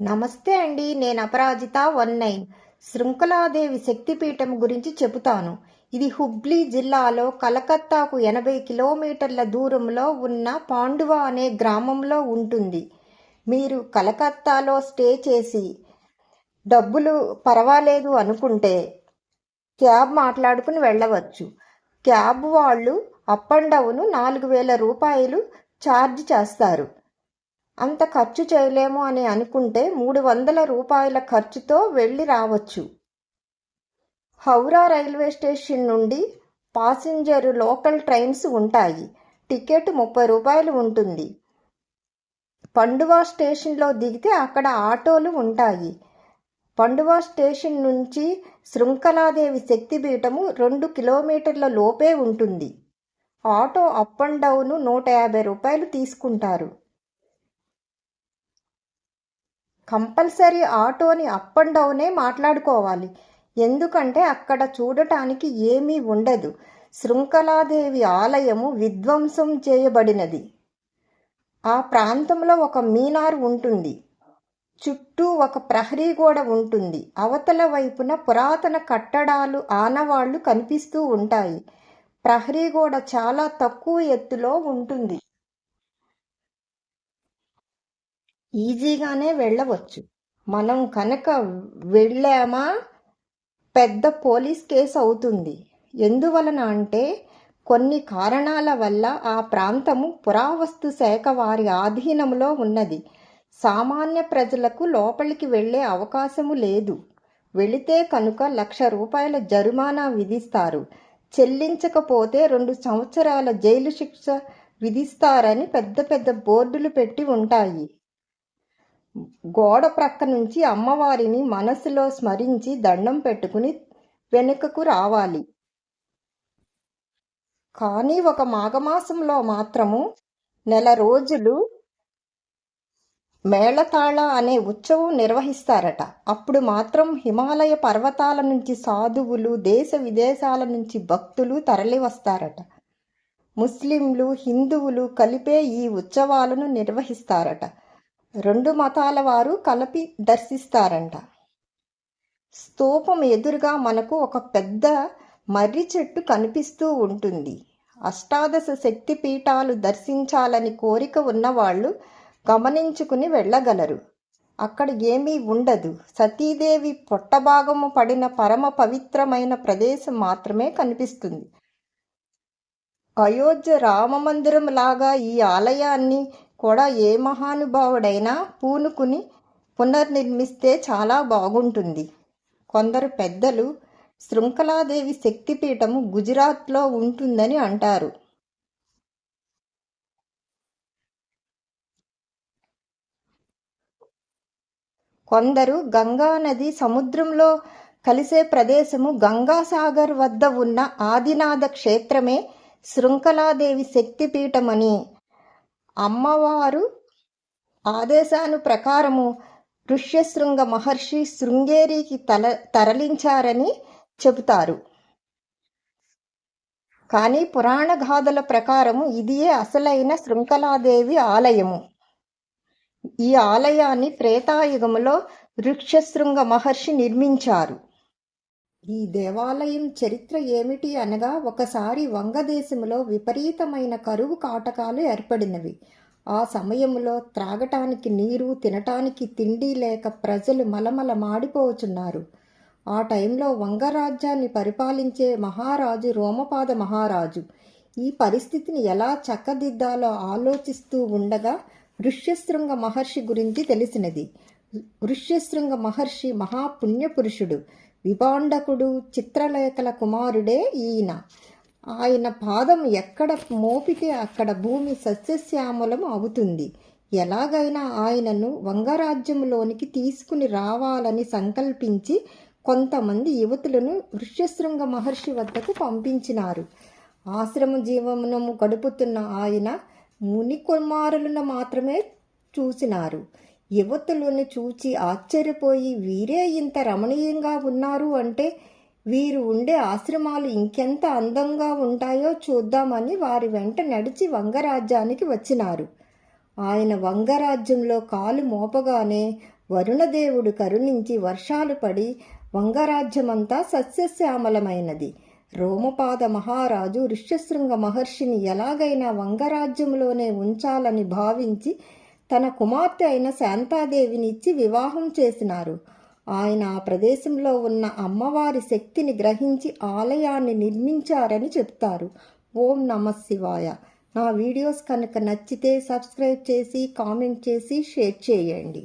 నమస్తే అండి నేను అపరాజిత వన్ నైన్. శృంఖలాదేవి శక్తిపీఠం గురించి చెబుతాను. ఇది హుబ్లీ జిల్లాలో కలకత్తాకు ఎనభై కిలోమీటర్ల దూరంలో ఉన్న పాండువా అనే గ్రామంలో ఉంటుంది. మీరు కలకత్తాలో స్టే చేసి డబ్బులు పర్వాలేదు అనుకుంటే క్యాబ్ మాట్లాడుకుని వెళ్ళవచ్చు. క్యాబ్ వాళ్ళు అప్ అండ్ డౌన్ నాలుగు వేల రూపాయలు ఛార్జ్ చేస్తారు. అంత ఖర్చు చేయలేము అని అనుకుంటే మూడు వందల రూపాయల ఖర్చుతో వెళ్ళి రావచ్చు. హౌరా రైల్వే స్టేషన్ నుండి పాసింజర్ లోకల్ ట్రైన్స్ ఉంటాయి. టికెట్ ముప్పై రూపాయలు ఉంటుంది. పండువా స్టేషన్లో దిగితే అక్కడ ఆటోలు ఉంటాయి. పండువా స్టేషన్ నుంచి శృంఖలాదేవి శక్తిపీఠము రెండు కిలోమీటర్ల లోపే ఉంటుంది. ఆటో అప్ అండ్ డౌన్ నూట యాభై రూపాయలు తీసుకుంటారు. కంపల్సరీ ఆటోని అప్ అండ్ డౌనే మాట్లాడుకోవాలి. ఎందుకంటే అక్కడ చూడటానికి ఏమీ ఉండదు. శృంఖలాదేవి ఆలయము విధ్వంసం చేయబడినది. ఆ ప్రాంతంలో ఒక మీనార్ ఉంటుంది. చుట్టూ ఒక ప్రహరీ గోడ ఉంటుంది. అవతల వైపున పురాతన కట్టడాలు ఆనవాళ్ళు కనిపిస్తూ ఉంటాయి. ప్రహరీ గోడ చాలా తక్కువ ఎత్తులో ఉంటుంది. ఈజీగానే వెళ్ళవచ్చు. మనం కనుక వెళ్ళామా పెద్ద పోలీస్ కేసు అవుతుంది. ఎందువలన అంటే కొన్ని కారణాల వల్ల ఆ ప్రాంతము పురావస్తు శాఖ వారి ఆధీనంలో ఉన్నది. సామాన్య ప్రజలకు లోపలికి వెళ్ళే అవకాశము లేదు. వెళితే కనుక లక్ష రూపాయల జరిమానా విధిస్తారు. చెల్లించకపోతే రెండు సంవత్సరాల జైలు శిక్ష విధిస్తారని పెద్ద పెద్ద బోర్డులు పెట్టి ఉంటాయి. గోడ ప్రక్క నుంచి అమ్మవారిని మనసులో స్మరించి దండం పెట్టుకుని వెనుకకు రావాలి. కానీ ఒక మాఘమాసంలో మాత్రము నెల రోజులు మేళతాళ అనే ఉత్సవం నిర్వహిస్తారట. అప్పుడు మాత్రం హిమాలయ పర్వతాల నుంచి సాధువులు దేశ విదేశాల నుంచి భక్తులు తరలి వస్తారట. ముస్లింలు హిందువులు కలిపే ఈ ఉత్సవాలను నిర్వహిస్తారట. రెండు మతాల వారు కలిపి దర్శిస్తారంట. స్తూపం ఎదురుగా మనకు ఒక పెద్ద మర్రి చెట్టు కనిపిస్తూ ఉంటుంది. అష్టాదశ శక్తి పీఠాలు దర్శించాలని కోరిక ఉన్నవాళ్ళు గమనించుకుని వెళ్ళగలరు. అక్కడ ఏమీ ఉండదు. సతీదేవి పొట్టభాగము పడిన పరమ పవిత్రమైన ప్రదేశం మాత్రమే కనిపిస్తుంది. అయోధ్య రామమందిరం లాగా ఈ ఆలయాన్ని కూడా ఏ మహానుభావుడైనా పూనుకుని పునర్నిర్మిస్తే చాలా బాగుంటుంది. కొందరు పెద్దలు శృంఖలాదేవి శక్తిపీఠము గుజరాత్లో ఉంటుందని అంటారు. కొందరు గంగా నది సముద్రంలో కలిసే ప్రదేశము గంగాసాగర్ వద్ద ఉన్న ఆదినాథ క్షేత్రమే శృంఖలాదేవి శక్తిపీఠమని అమ్మవారు ఆదేశాను ప్రకారము ఋష్యశృంగ మహర్షి శృంగేరికి తల తరలించారని చెబుతారు. కానీ పురాణ గాథల ప్రకారము ఇదియే అసలైన శృంఖలాదేవి ఆలయము. ఈ ఆలయాన్ని త్రేతాయుగములో వృక్షశృంగ మహర్షి నిర్మించారు. ఈ దేవాలయం చరిత్ర ఏమిటి అనగా ఒకసారి వంగదేశంలో విపరీతమైన కరువు కాటకాలు ఏర్పడినవి. ఆ సమయంలో త్రాగటానికి నీరు తినటానికి తిండి లేక ప్రజలు మలమల మాడిపోచున్నారు ఆ టైంలో వంగరాజ్యాన్ని పరిపాలించే మహారాజు రోమపాద మహారాజు ఈ పరిస్థితిని ఎలా చక్కదిద్దాలో ఆలోచిస్తూ ఉండగా ఋష్యశృంగ మహర్షి గురించి తెలిసినది. ఋష్యశృంగ మహర్షి మహాపుణ్యపురుషుడు విభాండకుడు చిత్రలేఖల కుమారుడే ఈయన. ఆయన పాదం ఎక్కడ మోపితే అక్కడ భూమి సస్యశ్యామలం అవుతుంది. ఎలాగైనా ఆయనను వంగరాజ్యంలోనికి తీసుకుని రావాలని సంకల్పించి కొంతమంది యువతులను ఋష్యశృంగ మహర్షి వద్దకు పంపించినారు. ఆశ్రమ జీవనము గడుపుతున్న ఆయన ముని కుమారులను మాత్రమే చూసినారు. యువతులను చూచి ఆశ్చర్యపోయి వీరే ఇంత రమణీయంగా ఉన్నారు అంటే వీరు ఉండే ఆశ్రమాలు ఇంకెంత అందంగా ఉంటాయో చూద్దామని వారి వెంట నడిచి వంగరాజ్యానికి వచ్చినారు. ఆయన వంగరాజ్యంలో కాలు మోపగానే వరుణదేవుడు కరుణించి వర్షాలు పడి వంగరాజ్యమంతా సస్యశ్యామలమైనది. రోమపాద మహారాజు ఋష్యశృంగ మహర్షిని ఎలాగైనా వంగరాజ్యంలోనే ఉంచాలని భావించి తన కుమార్తె అయిన శాంతాదేవిని ఇచ్చి వివాహం చేసినారు. ఆయన ఆ ప్రదేశంలో ఉన్న అమ్మవారి శక్తిని గ్రహించి ఆలయాన్ని నిర్మించారని చెప్తారు. ఓం నమ శివాయ. నా వీడియోస్ కనుక నచ్చితే సబ్స్క్రైబ్ చేసి కామెంట్ చేసి షేర్ చేయండి.